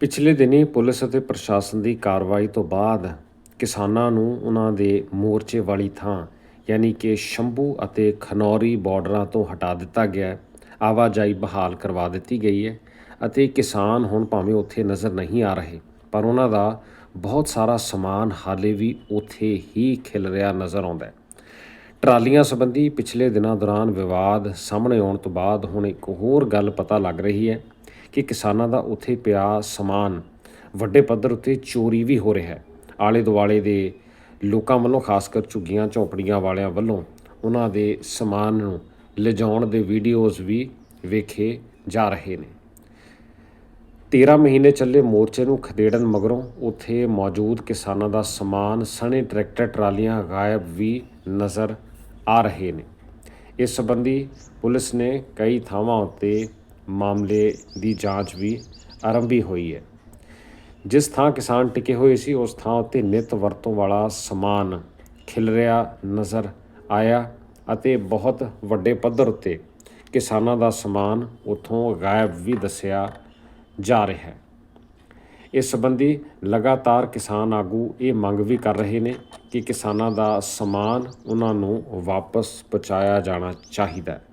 ਪਿਛਲੇ ਦਿਨੀ ਪੁਲਿਸ ਅਤੇ ਪ੍ਰਸ਼ਾਸਨ ਦੀ ਕਾਰਵਾਈ ਤੋਂ ਬਾਅਦ ਕਿਸਾਨਾਂ ਨੂੰ ਉਹਨਾਂ ਦੇ ਮੋਰਚੇ ਵਾਲੀ ਥਾਂ, ਯਾਨੀ ਕਿ ਸ਼ੰਭੂ ਅਤੇ ਖਨੌਰੀ ਬਾਰਡਰਾਂ ਤੋਂ ਹਟਾ ਦਿੱਤਾ ਗਿਆ ਆਵਾਜਾਈ ਬਹਾਲ ਕਰਵਾ ਦਿੱਤੀ ਗਈ ਹੈ ਅਤੇ ਕਿਸਾਨ ਹੁਣ ਭਾਵੇਂ ਉੱਥੇ ਨਜ਼ਰ ਨਹੀਂ ਆ ਰਹੇ, ਪਰ ਉਹਨਾਂ ਦਾ ਬਹੁਤ ਸਾਰਾ ਸਮਾਨ ਹਾਲੇ ਵੀ ਉੱਥੇ ਹੀ ਖਿਲ ਰਿਹਾ ਨਜ਼ਰ ਆਉਂਦਾ ਹੈ। ਟਰਾਲੀਆਂ ਸੰਬੰਧੀ ਪਿਛਲੇ ਦਿਨਾਂ ਦੌਰਾਨ ਵਿਵਾਦ ਸਾਹਮਣੇ ਆਉਣ ਤੋਂ ਬਾਅਦ ਹੁਣ ਇੱਕ ਹੋਰ ਗੱਲ ਪਤਾ ਲੱਗ ਰਹੀ ਹੈ ਕਿ ਕਿਸਾਨਾਂ ਦਾ ਉੱਥੇ ਪਿਆ ਸਮਾਨ ਵੱਡੇ ਪੱਧਰ ਉੱਤੇ ਚੋਰੀ ਵੀ ਹੋ ਰਿਹਾ ਹੈ। ਆਲੇ ਦੁਆਲੇ ਦੇ ਲੋਕਾਂ ਵੱਲੋਂ ਖਾਸ ਕਰ ਝੁੱਗੀਆਂ, ਝੌਂਪੜੀਆਂ ਵਾਲਿਆਂ ਵੱਲੋਂ ਉਹਨਾਂ ਦੇ ਸਮਾਨ ਨੂੰ ਲਿਜਾਉਣ ਦੇ ਵੀਡੀਓਜ਼ ਵੀ ਵੇਖੇ ਜਾ ਰਹੇ ਨੇ। 13 ਮਹੀਨੇ ਚੱਲੇ ਮੋਰਚੇ ਨੂੰ ਖਦੇੜਨ ਮਗਰੋਂ ਉੱਥੇ ਮੌਜੂਦ ਕਿਸਾਨਾਂ ਦਾ ਸਮਾਨ, ਸਣੇ ਟਰੈਕਟਰ, ਟਰਾਲੀਆਂ ਗਾਇਬ ਵੀ ਨਜ਼ਰ ਆ ਰਹੇ ਨੇ। ਇਸ ਸੰਬੰਧੀ ਪੁਲਿਸ ਨੇ ਕਈ ਥਾਵਾਂ ਉੱਤੇ ਮਾਮਲੇ ਦੀ ਜਾਂਚ ਵੀ ਆਰੰਭੀ ਹੋਈ ਹੈ। ਜਿਸ ਥਾਂ ਕਿਸਾਨ ਟਿਕੇ ਹੋਏ ਸੀ, ਉਸ ਥਾਂ ਉੱਤੇ ਨਿਤ ਵਰਤੋਂ ਵਾਲਾ ਸਮਾਨ ਖਿਲ ਰਿਹਾ ਨਜ਼ਰ ਆਇਆ ਅਤੇ ਬਹੁਤ ਵੱਡੇ ਪੱਧਰ ਉੱਤੇ ਕਿਸਾਨਾਂ ਦਾ ਸਮਾਨ ਉਥੋਂ ਗਾਇਬ ਵੀ ਦੱਸਿਆ ਜਾ ਰਿਹਾ ਹੈ। ਇਸ ਸੰਬੰਧੀ ਲਗਾਤਾਰ ਕਿਸਾਨ ਆਗੂ ਇਹ ਮੰਗ ਵੀ ਕਰ ਰਹੇ ਨੇ ਕਿ ਕਿਸਾਨਾਂ ਦਾ ਸਮਾਨ ਉਹਨਾਂ ਨੂੰ ਵਾਪਸ ਪਹੁੰਚਾਇਆ ਜਾਣਾ ਚਾਹੀਦਾ ਹੈ।